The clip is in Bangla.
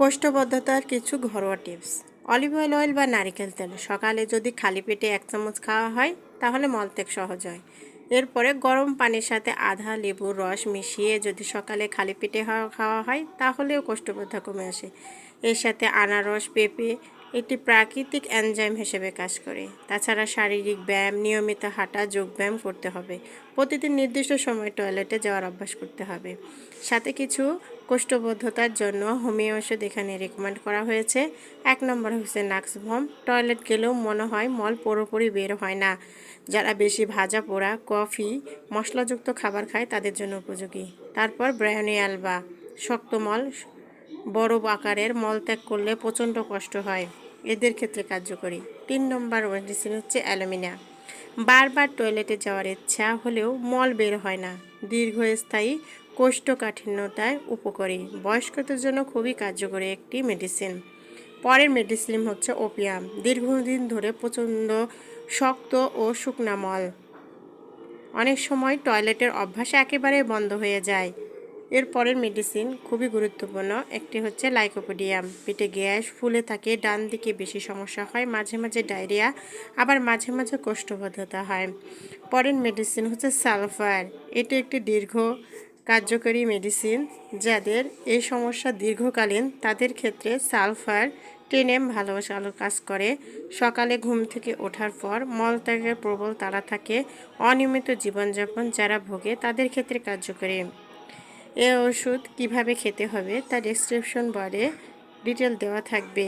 কোষ্ঠবদ্ধতার কিছু ঘরোয়া টিপস। অলিভ অয়েল অয়েল বা নারিকেল তেল। সকালে যদি খালি পেটে এক চামচ খাওয়া হয়, তাহলে মলত্যাগ সহজ হয়। এরপরে গরম পানির সাথে আধা লেবুর রস মিশিয়ে যদি সকালে খালি পেটে খাওয়া হয়, তাহলেও কোষ্ঠবদ্ধা কমে আসে। এর সাথে আনারস, পেঁপে একটি প্রাকৃতিক এনজাইম হিসেবে কাজ করে। তাছাড়া শারীরিক ব্যায়াম, নিয়মিত হাঁটা যোগব্যায়াম করতে হবে। প্রতিদিন নির্দিষ্ট সময় টয়লেটে যাওয়ার অভ্যাস করতে হবে। সাথে কিছু কোষ্ঠবদ্ধতার জন্য হোমিও ওষুধ এখানে রেকমেন্ড করা হয়েছে। এক নম্বর হচ্ছে নাক্সভম টয়লেট গেলেও মনে হয় মল পুরোপুরি বের হয় না। যারা বেশি ভাজা পোড়া, কফি, মশলাযুক্ত খাবার খায় তাদের জন্য উপযোগী। তারপর ব্রায়নি অ্যালবা শক্ত মল বড় আকারের মল ত্যাগ করলে প্রচণ্ড কষ্ট হয়। এদের ক্ষেত্রে কার্যকরী। তিন নম্বর মেডিসিন হচ্ছে অ্যালুমিনিয়া। বারবার টয়লেটে যাওয়ার ইচ্ছা হলেও মল বের হয় না। দীর্ঘস্থায়ী কোষ্ঠকাঠিন্যতায় উপকারী। বয়স্কদের জন্য খুবই কার্যকরী একটি মেডিসিন। পরের মেডিসিন হচ্ছে ওপিয়াম। দীর্ঘদিন ধরে প্রচণ্ড শক্ত ও শুকনা মল। অনেক সময় টয়লেটের অভ্যাস একেবারে বন্ধ হয়ে যায়। এর পরের মেডিসিন খুবই গুরুত্বপূর্ণ, একটি হচ্ছে লাইকোপোডিয়াম পেটে গ্যাস ফুলে থাকে, ডান দিকে বেশি সমস্যা হয়, মাঝে মাঝে ডায়রিয়া আবার মাঝে মাঝে কোষ্ঠবদ্ধতা হয়। পরের মেডিসিন হচ্ছে সালফার এটি একটি দীর্ঘ কার্যকরী মেডিসিন যাদের এই সমস্যা দীর্ঘকালীন, তাদের ক্ষেত্রে সালফার টেনেম ভালো ভালো কাজ করে। সকালে ঘুম থেকে ওঠার পর মলত্যাগের প্রবল তারা থাকে। অনিয়মিত জীবনযাপন যারা ভোগে, তাদের ক্ষেত্রে কার্যকরী। এ ওষুধ কীভাবে খেতে হবে তার ডেসক্রিপশন বারে ডিটেল দেওয়া থাকবে।